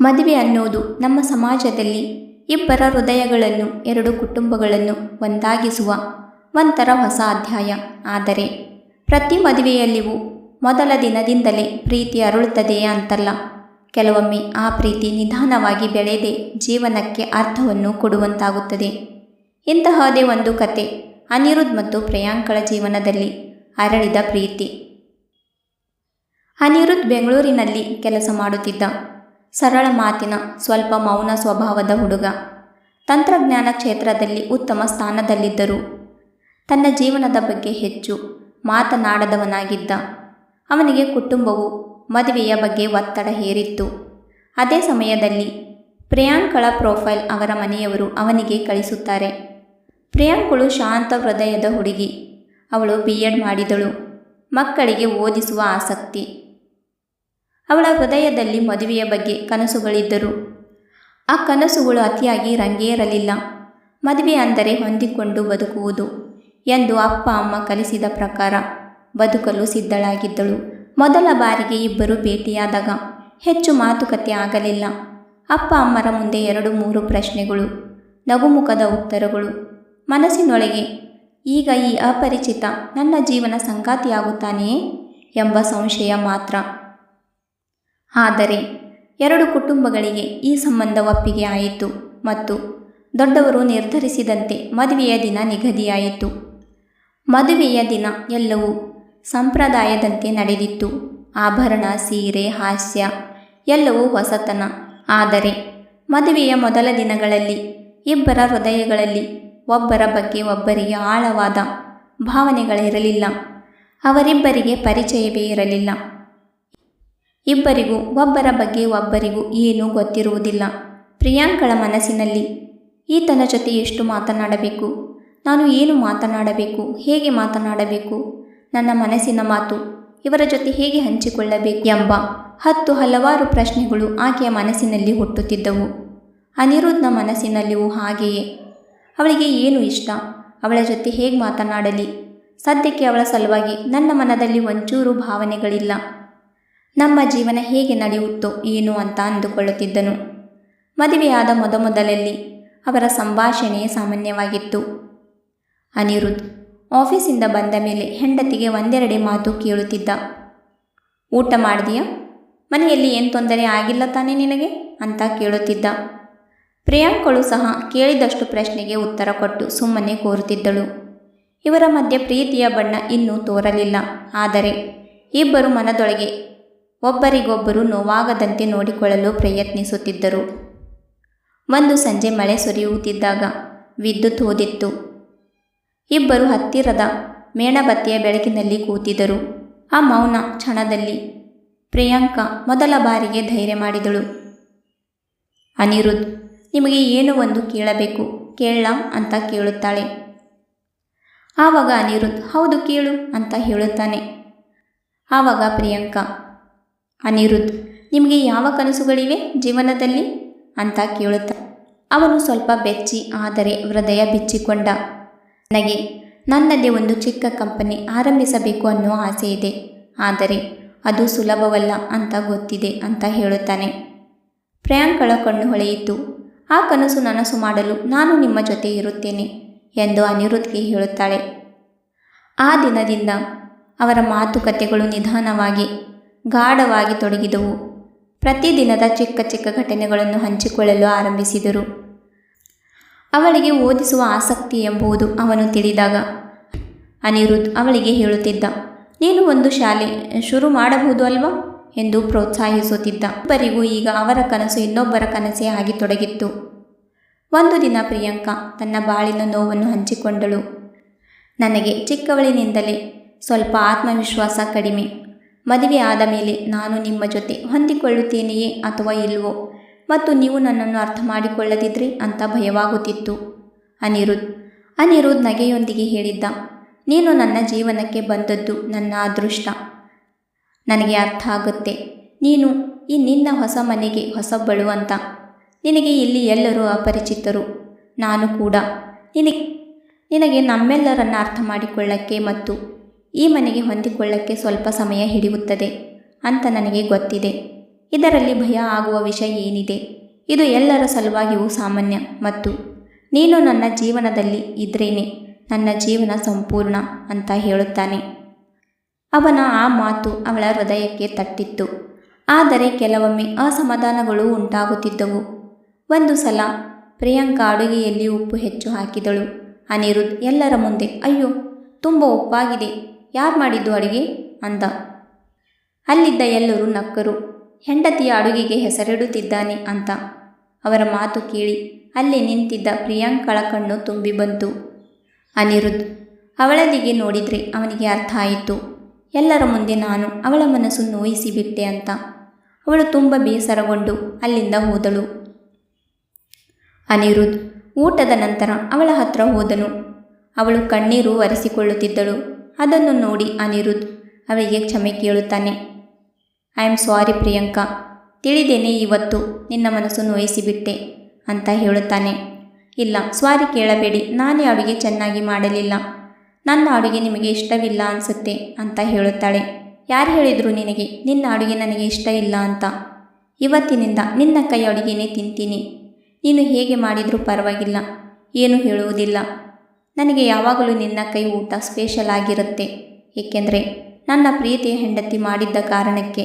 ಮದುವೆ ಅನ್ನೋದು ನಮ್ಮ ಸಮಾಜದಲ್ಲಿ ಇಬ್ಬರ ಹೃದಯಗಳನ್ನು, ಎರಡು ಕುಟುಂಬಗಳನ್ನು ಒಂದಾಗಿಸುವ ಒಂಥರ ಹೊಸ ಅಧ್ಯಾಯ. ಆದರೆ ಪ್ರತಿ ಮದುವೆಯಲ್ಲಿಯೂ ಮೊದಲ ದಿನದಿಂದಲೇ ಪ್ರೀತಿ ಅರಳುತ್ತದೆಯೇ ಅಂತಲ್ಲ. ಕೆಲವೊಮ್ಮೆ ಆ ಪ್ರೀತಿ ನಿಧಾನವಾಗಿ ಬೆಳೆದೇ ಜೀವನಕ್ಕೆ ಅರ್ಥವನ್ನು ಕೊಡುವಂತಾಗುತ್ತದೆ. ಇಂತಹದೇ ಒಂದು ಕತೆ ಅನಿರುದ್ಧ್ ಮತ್ತು ಪ್ರಿಯಾಂಕಳ ಜೀವನದಲ್ಲಿ ಅರಳಿದ ಪ್ರೀತಿ. ಅನಿರುದ್ಧ್ ಬೆಂಗಳೂರಿನಲ್ಲಿ ಕೆಲಸ ಮಾಡುತ್ತಿದ್ದ ಸರಳ ಮಾತಿನ ಸ್ವಲ್ಪ ಮೌನ ಸ್ವಭಾವದ ಹುಡುಗ. ತಂತ್ರಜ್ಞಾನ ಕ್ಷೇತ್ರದಲ್ಲಿ ಉತ್ತಮ ಸ್ಥಾನದಲ್ಲಿದ್ದರು. ತನ್ನ ಜೀವನದ ಬಗ್ಗೆ ಹೆಚ್ಚು ಮಾತನಾಡದವನಾಗಿದ್ದ. ಅವನಿಗೆ ಕುಟುಂಬವು ಮದುವೆಯ ಬಗ್ಗೆ ಒತ್ತಡ ಹೇರಿತ್ತು. ಅದೇ ಸಮಯದಲ್ಲಿ ಪ್ರಿಯಾಂಕಳ ಪ್ರೊಫೈಲ್ ಅವರ ಮನೆಯವರು ಅವನಿಗೆ ಕಳಿಸುತ್ತಾರೆ. ಪ್ರಿಯಾಂಕಳು ಶಾಂತ ಹೃದಯದ ಹುಡುಗಿ. ಅವಳು ಬಿ ಎಡ್ ಮಾಡಿದಳು. ಮಕ್ಕಳಿಗೆ ಓದಿಸುವ ಆಸಕ್ತಿ. ಅವಳ ಹೃದಯದಲ್ಲಿ ಮದುವೆಯ ಬಗ್ಗೆ ಕನಸುಗಳಿದ್ದರು. ಆ ಕನಸುಗಳು ಅತಿಯಾಗಿ ರಂಗೇರಲಿಲ್ಲ. ಮದುವೆ ಅಂದರೆ ಹೊಂದಿಕೊಂಡು ಬದುಕುವುದು ಎಂದು ಅಪ್ಪ ಅಮ್ಮ ಕಲಿಸಿದ ಪ್ರಕಾರ ಬದುಕಲು ಸಿದ್ಧಳಾಗಿದ್ದಳು. ಮೊದಲ ಬಾರಿಗೆ ಇಬ್ಬರು ಭೇಟಿಯಾದಾಗ ಹೆಚ್ಚು ಮಾತುಕತೆ ಆಗಲಿಲ್ಲ. ಅಪ್ಪ ಅಮ್ಮರ ಮುಂದೆ ಎರಡು ಮೂರು ಪ್ರಶ್ನೆಗಳು, ನಗುಮುಖದ ಉತ್ತರಗಳು. ಮನಸ್ಸಿನೊಳಗೆ, ಈಗ ಈ ಅಪರಿಚಿತ ನನ್ನ ಜೀವನ ಸಂಗಾತಿಯಾಗುತ್ತಾನೆಯೇ? ಎಂಬ ಸಂಶಯ ಮಾತ್ರ. ಆದರೆ ಎರಡು ಕುಟುಂಬಗಳಿಗೆ ಈ ಸಂಬಂಧ ಒಪ್ಪಿಗೆ ಆಯಿತು ಮತ್ತು ದೊಡ್ಡವರು ನಿರ್ಧರಿಸಿದಂತೆ ಮದುವೆಯ ದಿನ ನಿಗದಿಯಾಯಿತು. ಮದುವೆಯ ದಿನ ಎಲ್ಲವೂ ಸಂಪ್ರದಾಯದಂತೆ ನಡೆದಿತ್ತು. ಆಭರಣ, ಸೀರೆ, ಹಾಸ್ಯ ಎಲ್ಲವೂ ಹೊಸತನ. ಆದರೆ ಮದುವೆಯ ಮೊದಲ ದಿನಗಳಲ್ಲಿ ಇಬ್ಬರ ಹೃದಯಗಳಲ್ಲಿ ಒಬ್ಬರ ಬಗ್ಗೆ ಒಬ್ಬರಿಗೆ ಆಳವಾದ ಭಾವನೆಗಳಿರಲಿಲ್ಲ. ಅವರಿಬ್ಬರಿಗೆ ಪರಿಚಯವೇ ಇರಲಿಲ್ಲ. ಇಬ್ಬರಿಗೂ, ಒಬ್ಬರ ಬಗ್ಗೆ ಒಬ್ಬರಿಗೂ ಏನೂ ಗೊತ್ತಿರುವುದಿಲ್ಲ. ಪ್ರಿಯಾಂಕಳ ಮನಸ್ಸಿನಲ್ಲಿ, ಈತನ ಜೊತೆ ಎಷ್ಟು ಮಾತನಾಡಬೇಕು? ನಾನು ಏನು ಮಾತನಾಡಬೇಕು? ಹೇಗೆ ಮಾತನಾಡಬೇಕು? ನನ್ನ ಮನಸ್ಸಿನ ಮಾತು, ಇವರ ಜೊತೆ ಹೇಗೆ ಹಂಚಿಕೊಳ್ಳಬೇಕು ಎಂಬ ಹತ್ತು ಹಲವಾರು ಪ್ರಶ್ನೆಗಳು ಆಕೆಯ ಮನಸ್ಸಿನಲ್ಲಿ ಹುಟ್ಟುತ್ತಿದ್ದವು. ಅನಿರುದ್ಧನ ಮನಸ್ಸಿನಲ್ಲಿಯೂ ಹಾಗೆಯೇ. ಅವಳಿಗೆ ಏನು ಇಷ್ಟ? ಅವಳ ಜೊತೆ ಹೇಗೆ ಮಾತನಾಡಲಿ? ಸದ್ಯಕ್ಕೆ ಅವಳ ಸಲುವಾಗಿ ನನ್ನ ಮನದಲ್ಲಿ ಒಂಚೂರು ಭಾವನೆಗಳಿಲ್ಲ. ನಮ್ಮ ಜೀವನ ಹೇಗೆ ನಡೆಯುತ್ತೋ ಏನು ಅಂತ ಅಂದುಕೊಳ್ಳುತ್ತಿದ್ದನು. ಮದುವೆಯಾದ ಮೊದಮೊದಲಲ್ಲಿ ಅವರ ಸಂಭಾಷಣೆಯೇ ಸಾಮಾನ್ಯವಾಗಿತ್ತು. ಅನಿರುದ್ಧ್ ಆಫೀಸಿಂದ ಬಂದ ಮೇಲೆ ಹೆಂಡತಿಗೆ ಒಂದೆರಡೆ ಮಾತು ಕೇಳುತ್ತಿದ್ದ. ಊಟ ಮಾಡಿದೆಯಾ? ಮನೆಯಲ್ಲಿ ಏನು ತೊಂದರೆ ಆಗಿಲ್ಲ ತಾನೇ ನಿನಗೆ? ಅಂತ ಕೇಳುತ್ತಿದ್ದ. ಪ್ರಿಯಾಂಕಳು ಸಹ ಕೇಳಿದಷ್ಟು ಪ್ರಶ್ನೆಗೆ ಉತ್ತರ ಕೊಟ್ಟು ಸುಮ್ಮನೆ ಕೋರುತ್ತಿದ್ದಳು. ಇವರ ಮಧ್ಯೆ ಪ್ರೀತಿಯ ಬಣ್ಣ ಇನ್ನೂ ತೋರಲಿಲ್ಲ. ಆದರೆ ಇಬ್ಬರು ಮನದೊಳಗೆ ಒಬ್ಬರಿಗೊಬ್ಬರು ನೋವಾಗದಂತೆ ನೋಡಿಕೊಳ್ಳಲು ಪ್ರಯತ್ನಿಸುತ್ತಿದ್ದರು. ಒಂದು ಸಂಜೆ ಮಳೆ ಸುರಿಯುತ್ತಿದ್ದಾಗ ವಿದ್ಯುತ್ ಹೋದಿತ್ತು ಇಬ್ಬರು ಹತ್ತಿರದ ಮೇಣಬತ್ತಿಯ ಬೆಳಕಿನಲ್ಲಿ ಕೂತಿದ್ದರು. ಆ ಮೌನ ಕ್ಷಣದಲ್ಲಿ ಪ್ರಿಯಾಂಕಾ ಮೊದಲ ಬಾರಿಗೆ ಧೈರ್ಯ ಮಾಡಿದಳು. ಅನಿರುದ್ಧ್ ನಿಮಗೆ ಏನು ಒಂದು ಕೇಳಬೇಕು? ಕೇಳ ಅಂತ ಕೇಳುತ್ತಾಳೆ. ಆವಾಗ ಅನಿರುದ್ಧ್ ಹೌದು ಕೇಳು ಅಂತ ಹೇಳುತ್ತಾನೆ. ಆವಾಗ ಪ್ರಿಯಾಂಕಾ ಅನಿರುದ್ಧ್, ನಿಮಗೆ ಯಾವ ಕನಸುಗಳಿವೆ ಜೀವನದಲ್ಲಿ? ಅಂತ ಕೇಳುತ್ತ. ಅವನು ಸ್ವಲ್ಪ ಬೆಚ್ಚಿ, ಆದರೆ ಹೃದಯ ಬಿಚ್ಚಿಕೊಂಡ. ನನಗೆ, ನನ್ನಲ್ಲಿ ಒಂದು ಚಿಕ್ಕ ಕಂಪನಿ ಆರಂಭಿಸಬೇಕು ಅನ್ನೋ ಆಸೆ ಇದೆ. ಆದರೆ ಅದು ಸುಲಭವಲ್ಲ ಅಂತ ಗೊತ್ತಿದೆ ಅಂತ ಹೇಳುತ್ತಾನೆ. ಪ್ರಿಯಾಂಕಳ ಕಣ್ಣು ಹೊಳೆಯಿತು. ಆ ಕನಸು ನನಸು ಮಾಡಲು ನಾನು ನಿಮ್ಮ ಜೊತೆ ಇರುತ್ತೇನೆ ಎಂದು ಅನಿರುದ್ಧ್ಗೆ ಹೇಳುತ್ತಾಳೆ. ಆ ದಿನದಿಂದ ಅವರ ಮಾತುಕತೆಗಳು ನಿಧಾನವಾಗಿ ಗಾಢವಾಗಿ ತೊಡಗಿದವು. ಪ್ರತಿದಿನದ ಚಿಕ್ಕ ಚಿಕ್ಕ ಘಟನೆಗಳನ್ನು ಹಂಚಿಕೊಳ್ಳಲು ಆರಂಭಿಸಿದರು. ಅವಳಿಗೆ ಓದಿಸುವ ಆಸಕ್ತಿ ಎಂಬುದು ಅವನು ತಿಳಿದಾಗ ಅನಿರುದ್ ಅವಳಿಗೆ ಹೇಳುತ್ತಿದ್ದ, ನೀನು ಒಂದು ಶಾಲೆ ಶುರು ಮಾಡಬಹುದು ಅಲ್ವಾ? ಎಂದು ಪ್ರೋತ್ಸಾಹಿಸುತ್ತಿದ್ದ. ಇಬ್ಬರಿಗೂ ಈಗ ಅವರ ಕನಸು ಇನ್ನೊಬ್ಬರ ಕನಸೇ ಆಗಿ ತೊಡಗಿತ್ತು. ಒಂದು ದಿನ ಪ್ರಿಯಾಂಕಾ ತನ್ನ ಬಾಳಿನ ನೋವನ್ನು ಹಂಚಿಕೊಂಡಳು. ನನಗೆ ಚಿಕ್ಕವಳಿನಿಂದಲೇ ಸ್ವಲ್ಪ ಆತ್ಮವಿಶ್ವಾಸ ಕಡಿಮೆ. ಮದುವೆ ಆದ ಮೇಲೆ ನಾನು ನಿಮ್ಮ ಜೊತೆ ಹೊಂದಿಕೊಳ್ಳುತ್ತೇನೆಯೇ ಅಥವಾ ಇಲ್ವೋ? ಮತ್ತು ನೀವು ನನ್ನನ್ನು ಅರ್ಥ ಮಾಡಿಕೊಳ್ಳದಿದ್ರೆ ಅಂತ ಭಯವಾಗುತ್ತಿತ್ತು. ಅನಿರುದ್ಧ್ ಅನಿರುದ್ಧ್ ನಗೆಯೊಂದಿಗೆ ಹೇಳಿದ್ದ, ನೀನು ನನ್ನ ಜೀವನಕ್ಕೆ ಬಂದದ್ದು ನನ್ನ ಅದೃಷ್ಟ. ನನಗೆ ಅರ್ಥ ಆಗುತ್ತೆ. ನೀನು ಈ ನಿನ್ನ ಹೊಸ ಮನೆಗೆ ಹೊಸಬ್ಬಳು ಅಂತ. ನಿನಗೆ ಇಲ್ಲಿ ಎಲ್ಲರೂ ಅಪರಿಚಿತರು. ನಾನು ಕೂಡ. ನಿನಗೆ ನಿನಗೆ ನಮ್ಮೆಲ್ಲರನ್ನು ಅರ್ಥ ಮಾಡಿಕೊಳ್ಳಕ್ಕೆ ಮತ್ತು ಈ ಮನೆಗೆ ಹೊಂದಿಕೊಳ್ಳಕ್ಕೆ ಸ್ವಲ್ಪ ಸಮಯ ಹಿಡಿಯುತ್ತದೆ ಅಂತ ನನಗೆ ಗೊತ್ತಿದೆ. ಇದರಲ್ಲಿ ಭಯ ಆಗುವ ವಿಷಯ ಏನಿದೆ? ಇದು ಎಲ್ಲರ ಸಲುವಾಗಿಯೂ ಸಾಮಾನ್ಯ ಮತ್ತು ನೀನು ನನ್ನ ಜೀವನದಲ್ಲಿ ಇದ್ರೇನೆ ನನ್ನ ಜೀವನ ಸಂಪೂರ್ಣ ಅಂತ ಹೇಳುತ್ತಾನೆ. ಅವನ ಆ ಮಾತು ಅವಳ ಹೃದಯಕ್ಕೆ ತಟ್ಟಿತ್ತು. ಆದರೆ ಕೆಲವೊಮ್ಮೆ ಅಸಮಾಧಾನಗಳು ಉಂಟಾಗುತ್ತಿದ್ದವು. ಒಂದು ಸಲ ಪ್ರಿಯಾಂಕಾ ಅಡುಗೆಯಲ್ಲಿ ಉಪ್ಪು ಹೆಚ್ಚು ಹಾಕಿದಳು. ಅನಿರುದ್ ಎಲ್ಲರ ಮುಂದೆ, ಅಯ್ಯೋ, ತುಂಬ ಉಪ್ಪಾಗಿದೆ. ಯಾರು ಮಾಡಿದ್ದು ಅಡುಗೆ? ಅಂದ. ಅಲ್ಲಿದ್ದ ಎಲ್ಲರೂ ನಕ್ಕರು. ಹೆಂಡತಿಯ ಅಡುಗೆಗೆ ಹೆಸರಿಡುತ್ತಿದ್ದಾನೆ ಅಂತ. ಅವರ ಮಾತು ಕೇಳಿ ಅಲ್ಲಿ ನಿಂತಿದ್ದ ಪ್ರಿಯಾಂಕಳ ಕಣ್ಣು ತುಂಬಿ ಬಂತು. ಅನಿರುದ್ಧ್ ಅವಳದಿಗೆ ನೋಡಿದರೆ ಅವನಿಗೆ ಅರ್ಥ ಆಯಿತು. ಎಲ್ಲರ ಮುಂದೆ ನಾನು ಅವಳ ಮನಸ್ಸು ನೋಯಿಸಿಬಿಟ್ಟೆ ಅಂತ. ಅವಳು ತುಂಬ ಬೇಸರಗೊಂಡು ಅಲ್ಲಿಂದ ಹೋದಳು. ಅನಿರುದ್ಧ್, ಊಟದ ನಂತರ ಅವಳ ಹತ್ರ ಹೋದನು. ಅವಳು ಕಣ್ಣೀರು ಒರೆಸಿಕೊಳ್ಳುತ್ತಿದ್ದಳು. ಅದನ್ನು ನೋಡಿ ಅನಿರುದ್ಧ್ ಅವಳಿಗೆ ಕ್ಷಮೆ ಕೇಳುತ್ತಾನೆ. I am sorry Priyanka. ತಿಳಿದೇನೆ ಇವತ್ತು ನಿನ್ನ ಮನಸ್ಸು ನೋಯಿಸಿಬಿಟ್ಟೆ, ಅಂತ ಹೇಳುತ್ತಾನೆ. ಇಲ್ಲ ಸ್ವಾರಿ ಕೇಳಬೇಡಿ. ನಾನೇ ಅಡುಗೆ ಚೆನ್ನಾಗಿ ಮಾಡಲಿಲ್ಲ. ನನ್ನ ಅಡುಗೆ ನಿಮಗೆ ಇಷ್ಟವಿಲ್ಲ ಅನಿಸುತ್ತೆ, ಅಂತ ಹೇಳುತ್ತಾಳೆ. ಯಾರು ಹೇಳಿದರು ನಿನಗೆ, ನಿನ್ನ ಅಡುಗೆ ನನಗೆ ಇಷ್ಟ ಇಲ್ಲ ಅಂತ? ಇವತ್ತಿನಿಂದ ನಿನ್ನ ಕೈ ಅಡುಗೆನೇ ತಿಂತೀನಿ. ನೀನು ಹೇಗೆ ಮಾಡಿದರೂ ಪರವಾಗಿಲ್ಲ. ಏನು ಹೇಳುವುದಿಲ್ಲ. ನನಗೆ ಯಾವಾಗಲೂ ನಿನ್ನ ಕೈ ಊಟ ಸ್ಪೆಷಲ್ ಆಗಿರುತ್ತೆ. ಏಕೆಂದರೆ ನನ್ನ ಪ್ರೀತಿಯ ಹೆಂಡತಿ ಮಾಡಿದ್ದ ಕಾರಣಕ್ಕೆ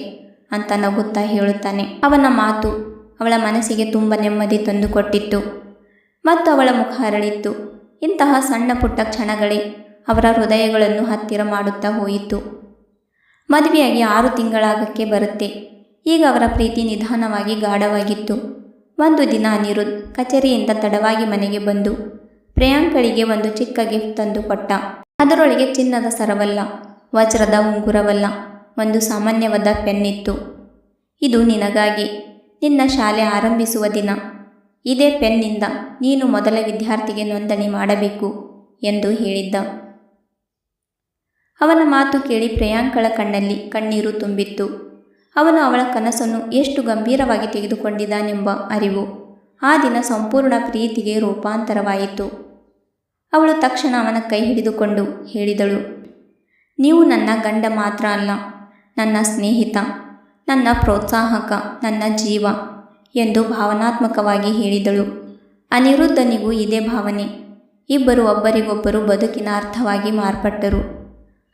ಅಂತ ನಗುತ್ತಾ ಹೇಳುತ್ತಾನೆ. ಅವನ ಮಾತು ಅವಳ ಮನಸ್ಸಿಗೆ ತುಂಬ ನೆಮ್ಮದಿ ತಂದುಕೊಟ್ಟಿತ್ತು ಮತ್ತು ಅವಳ ಮುಖ ಅರಳಿತ್ತು. ಇಂತಹ ಸಣ್ಣ ಪುಟ್ಟ ಕ್ಷಣಗಳೇ ಅವರ ಹೃದಯಗಳನ್ನು ಹತ್ತಿರ ಮಾಡುತ್ತಾ ಹೋಯಿತು. ಮದುವೆಯಾಗಿ ಆರು ತಿಂಗಳಾಗಕ್ಕೆ ಬರುತ್ತೆ. ಈಗ ಅವರ ಪ್ರೀತಿ ನಿಧಾನವಾಗಿ ಗಾಢವಾಗಿತ್ತು. ಒಂದು ದಿನ ಅನಿರುದ್ ಕಚೇರಿಯಿಂದ ತಡವಾಗಿ ಮನೆಗೆ ಬಂದು ಪ್ರಿಯಾಂಕಳಿಗೆ ಒಂದು ಚಿಕ್ಕ ಗಿಫ್ಟ್ ತಂದು ಕೊಟ್ಟ. ಅದರೊಳಗೆ ಚಿನ್ನದ ಸರವಲ್ಲ, ವಜ್ರದ ಉಂಗುರವಲ್ಲ, ಒಂದು ಸಾಮಾನ್ಯವಾದ ಪೆನ್ ಇತ್ತು ಇದು ನಿನಗಾಗಿ, ನಿನ್ನ ಶಾಲೆ ಆರಂಭಿಸುವ ದಿನ. ಇದೇ ಪೆನ್ನಿಂದ ನೀನು ಮೊದಲ ವಿದ್ಯಾರ್ಥಿಗೆ ನೋಂದಣಿ ಮಾಡಬೇಕು ಎಂದು ಹೇಳಿದ್ದ. ಅವನ ಮಾತು ಕೇಳಿ ಪ್ರಿಯಾಂಕಳ ಕಣ್ಣಲ್ಲಿ ಕಣ್ಣೀರು ತುಂಬಿತ್ತು. ಅವನು ಅವಳ ಕನಸನ್ನು ಎಷ್ಟು ಗಂಭೀರವಾಗಿ ತೆಗೆದುಕೊಂಡಿದ್ದಾನೆಂಬ ಅರಿವು ಆ ದಿನ ಸಂಪೂರ್ಣ ಪ್ರೀತಿಗೆ ರೂಪಾಂತರವಾಯಿತು. ಅವಳು ತಕ್ಷಣ ಅವನ ಕೈ ಹಿಡಿದುಕೊಂಡು ಹೇಳಿದಳು, ನೀವು ನನ್ನ ಗಂಡ ಮಾತ್ರ ಅಲ್ಲ, ನನ್ನ ಸ್ನೇಹಿತ, ನನ್ನ ಪ್ರೋತ್ಸಾಹಕ, ನನ್ನ ಜೀವ ಎಂದು ಭಾವನಾತ್ಮಕವಾಗಿ ಹೇಳಿದಳು. ಅನಿರುದ್ಧನಿಗೂ ಇದೇ ಭಾವನೆ. ಇಬ್ಬರು ಒಬ್ಬರಿಗೊಬ್ಬರು ಬದುಕಿನ ಅರ್ಥವಾಗಿ ಮಾರ್ಪಟ್ಟರು.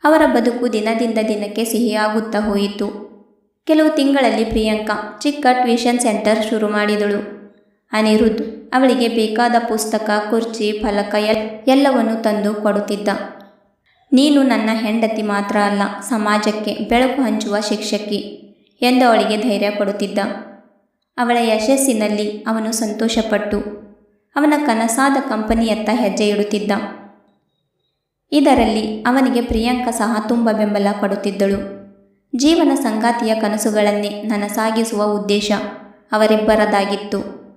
ಅವರ ಬದುಕು ದಿನದಿಂದ ದಿನಕ್ಕೆ ಸಿಹಿಯಾಗುತ್ತಾ ಹೋಯಿತು. ಕೆಲವು ತಿಂಗಳಲ್ಲಿ ಪ್ರಿಯಾಂಕಾ ಚಿಕ್ಕ ಟ್ಯೂಷನ್ ಸೆಂಟರ್ ಶುರು ಮಾಡಿದಳು. ಅನಿರುದ್ಧ್ ಅವಳಿಗೆ ಬೇಕಾದ ಪುಸ್ತಕ, ಕುರ್ಚಿ, ಫಲಕ ಎಲ್, ಎಲ್ಲವನ್ನು ತಂದು ಕೊಡುತ್ತಿದ್ದ. ನೀನು ನನ್ನ ಹೆಂಡತಿ ಮಾತ್ರ ಅಲ್ಲ, ಸಮಾಜಕ್ಕೆ ಬೆಳಕು ಹಂಚುವ ಶಿಕ್ಷಕಿ ಎಂದು ಅವಳಿಗೆ ಧೈರ್ಯ ಕೊಡುತ್ತಿದ್ದ. ಅವಳ ಯಶಸ್ಸಿನಲ್ಲಿ ಅವನು ಸಂತೋಷಪಟ್ಟು ಅವನ ಕನಸಾದ ಕಂಪನಿಯತ್ತ ಹೆಜ್ಜೆ ಇಡುತ್ತಿದ್ದ. ಇದರಲ್ಲಿ ಅವನಿಗೆ ಪ್ರಿಯಾಂಕ ಸಹ ತುಂಬ ಬೆಂಬಲ ಕೊಡುತ್ತಿದ್ದಳು. ಜೀವನ ಸಂಗಾತಿಯ ಕನಸುಗಳನ್ನೇ ನನಸಾಗಿಸುವ ಉದ್ದೇಶ ಅವರಿಬ್ಬರದಾಗಿತ್ತು.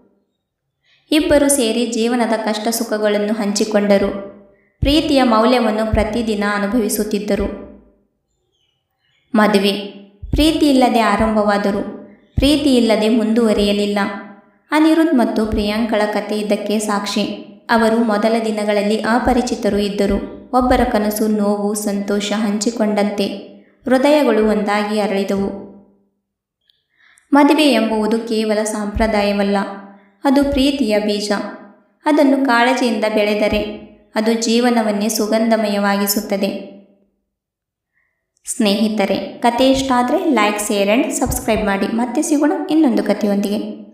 ಇಬ್ಬರು ಸೇರಿ ಜೀವನದ ಕಷ್ಟ ಸುಖಗಳನ್ನು ಹಂಚಿಕೊಂಡರು. ಪ್ರೀತಿಯ ಮೌಲ್ಯವನ್ನು ಪ್ರತಿದಿನ ಅನುಭವಿಸುತ್ತಿದ್ದರು. ಮದುವೆ. ಪ್ರೀತಿ ಇಲ್ಲದೆ ಆರಂಭವಾದರು. ಪ್ರೀತಿ ಇಲ್ಲದೆ ಮುಂದುವರಿಯಲಿಲ್ಲ. ಅನಿರುದ್ಧ್ ಮತ್ತು ಪ್ರಿಯಾಂಕಳ ಕತೆ ಇದಕ್ಕೆ ಸಾಕ್ಷಿ. ಅವರು ಮೊದಲ ದಿನಗಳಲ್ಲಿ ಅಪರಿಚಿತರು ಇದ್ದರು. ಒಬ್ಬರ ಕನಸು, ನೋವು, ಸಂತೋಷ ಹಂಚಿಕೊಂಡಂತೆ. ಹೃದಯಗಳು ಒಂದಾಗಿ ಅರಳಿದವು. ಮದುವೆ ಎಂಬುವುದು ಕೇವಲ ಸಂಪ್ರದಾಯವಲ್ಲ. ಅದು ಪ್ರೀತಿಯ ಬೀಜ. ಅದನ್ನು ಕಾಳಜಿಯಿಂದ ಬೆಳೆದರೆ ಅದು ಜೀವನವನ್ನೇ ಸುಗಂಧಮಯವಾಗಿಸುತ್ತದೆ. ಸ್ನೇಹಿತರೆ ಕತೆ ಇಷ್ಟ ಆದರೆ ಲೈಕ್ ಶೇರ್ ಆ್ಯಂಡ್ ಸಬ್ಸ್ಕ್ರೈಬ್ ಮಾಡಿ. ಮತ್ತೆ ಸಿಗೋಣ ಇನ್ನೊಂದು ಕಥೆಯೊಂದಿಗೆ.